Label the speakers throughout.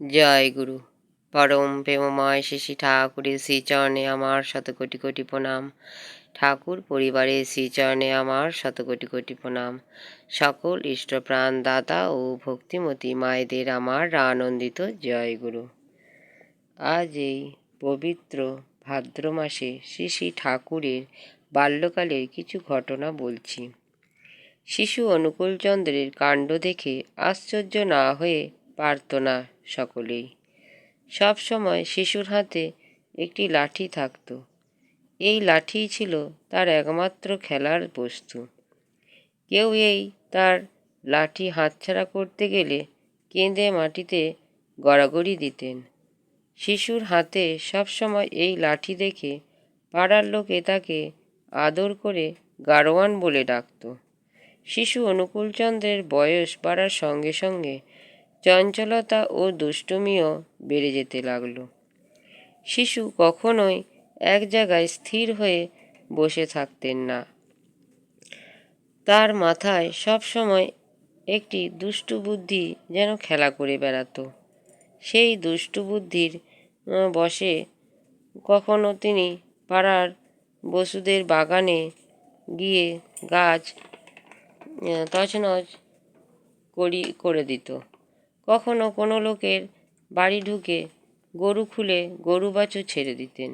Speaker 1: জয় গুরু। পরম প্রেমময় শ্রী ঠাকুরের শ্রীচরণে আমার শত কোটি কোটি প্রণাম। ঠাকুর পরিবারের শ্রীচরণে আমার শত কোটি কোটি প্রণাম। সকল ইষ্টপ্রাণ দাতা ও ভক্তিমতী মায়েদের আমার আনন্দিত জয় গুরু। আজ এই পবিত্র ভাদ্র মাসে শ্রী শ্রী ঠাকুরের বাল্যকালের কিছু ঘটনা বলছি। শিশু অনুকূলচন্দ্রের কাণ্ড দেখে আশ্চর্য না হয়ে পারত না সকলেই। সব সময় শিশুর হাতে একটি লাঠি থাকত। এই লাঠিই ছিল তার একমাত্র খেলার বস্তু। কেউ এই তার লাঠি হাতছাড়া করতে গেলে কেঁদে মাটিতে গড়াগড়ি দিতেন। শিশুর হাতে সবসময় এই লাঠি দেখে পাড়ার লোকে তাকে আদর করে গারোয়ান বলে ডাকত। শিশু অনুকূলচন্দ্রের বয়স বাড়ার সঙ্গে সঙ্গে চঞ্চলতা ও দুষ্টুমিও বেড়ে যেতে লাগল। শিশু কখনোই এক জায়গায় স্থির হয়ে বসে থাকতেন না। তার মাথায় সব সময় একটি দুষ্টু বুদ্ধি যেন খেলা করে বেড়াতো। সেই দুষ্টু বুদ্ধির বসে কখনো তিনি পাড়ার বসুদের বাগানে গিয়ে গাছ তছনছ করি, করে দিত। কখনো কোনো লোকের বাড়ি ঢুকে গরু খুলে গরু বাছুর ছেড়ে দিতেন।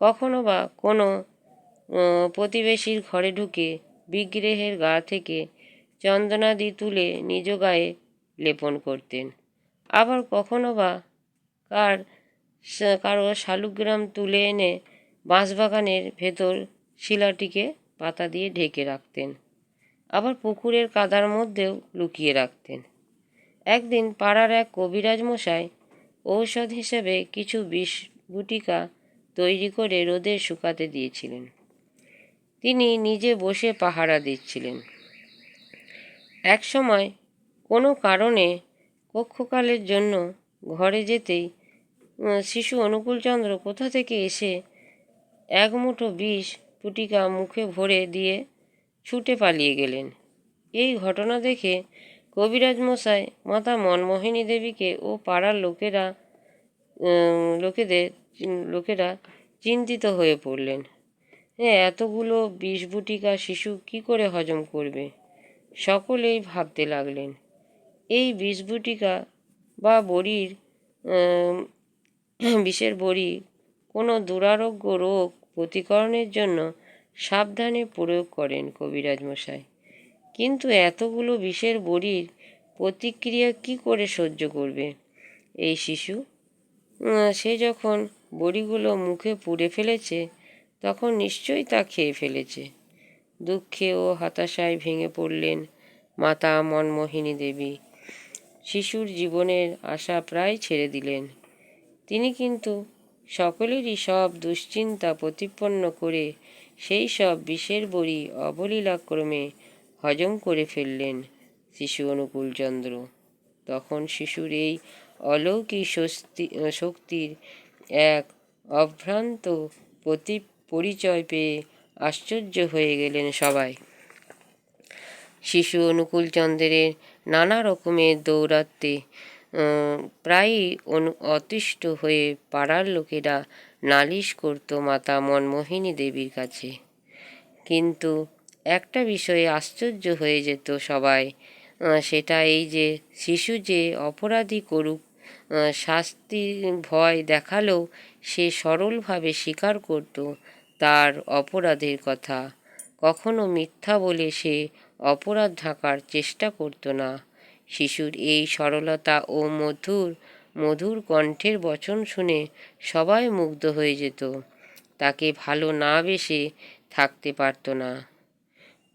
Speaker 1: কখনো বা কোনো প্রতিবেশীর ঘরে ঢুকে বিগ্রহের গা থেকে চন্দনাদি তুলে নিজ গায়ে লেপন করতেন। আবার কখনো বা কার কারও শালুগ্রাম তুলে এনে বাঁশবাগানের ভেতর শিলাটিকে পাতা দিয়ে ঢেকে রাখতেন। আবার পুকুরের কাদার মধ্যেও লুকিয়ে রাখতেন। একদিন পাড়ার এক কবিরাজ মশাই ঔষধ হিসেবে কিছু বিষ গুটিকা তৈরি করে রোদে শুকাতে দিয়েছিলেন। তিনি নিজে বসে পাহারা দিচ্ছিলেন। এক সময় কোনো কারণে কক্ষকালের জন্য ঘরে যেতেই শিশু অনুকূলচন্দ্র কোথা থেকে এসে এক মুঠো বিষ পুটিকা মুখে ভরে দিয়ে ছুটে পালিয়ে গেলেন। এই ঘটনা দেখে কবিরাজ মশাই, মাতা মনমোহিনী দেবীকে ও পাড়ার লোকেরা লোকেদের, লোকেরা চিন্তিত হয়ে পড়লেন। হ্যাঁ এতগুলো বিষবুটিকা শিশু কি করে হজম করবে? সকলেই ভাবতে লাগলেন। এই বিষবুটিকা বা বড়ির বিষের বড়ি কোনো দুরারোগ্য রোগ প্রতিকরণের জন্য সাবধানে প্রয়োগ করেন কবিরাজ মশাই। কিন্তু এতগুলো বিষের বড়ির প্রতিক্রিয়া কি করে সহ্য করবে? এই শিশু? সে যখন বড়িগুলো মুখে পুড়ে ফেলেছে, তখন নিশ্চয়ই তা খেয়ে ফেলেছে। দুঃখে ও হতাশায় ভেঙে পড়লেন মাতা মনমোহিনী দেবী। শিশুর জীবনের আশা প্রায় ছেড়ে দিলেন। তিনি কিন্তু সকলেরই সব দুশ্চিন্তা প্রতিপন্ন করে সেই সব বিষের বড়ি অবলীলাক্রমে হজম করে ফেললেন শিশু অনুকূলচন্দ্র তখন শিশুর এই অলৌকিক স্বস্তি শক্তির এক অভ্রান্ত প্রতি পরিচয় পেয়ে আশ্চর্য হয়ে গেলেন সবাই। শিশু অনুকূলচন্দ্রের নানা রকমের দৌরাত্মে প্রায়ই অনু, অতিষ্ঠ হয়ে পাড়ার লোকেরা নালিশ করত মাতা মনমোহিনী দেবীর কাছে। কিন্তু একটা বিষয়ে আশ্চর্য হয়ে যেত সবাই। সেটা এই যে শিশু যে অপরাধী করুক শাস্তি ভয় দেখালেও সে সরলভাবে স্বীকার করত তার অপরাধের কথা। কখনো মিথ্যা বলে সে অপরাধ ঢাকার চেষ্টা করতো না। শিশুর এই সরলতা ও মধুর মধুর কণ্ঠের বচন শুনে সবাই মুগ্ধ হয়ে যেত। তাকে ভালো না বেশে থাকতে পারতো না।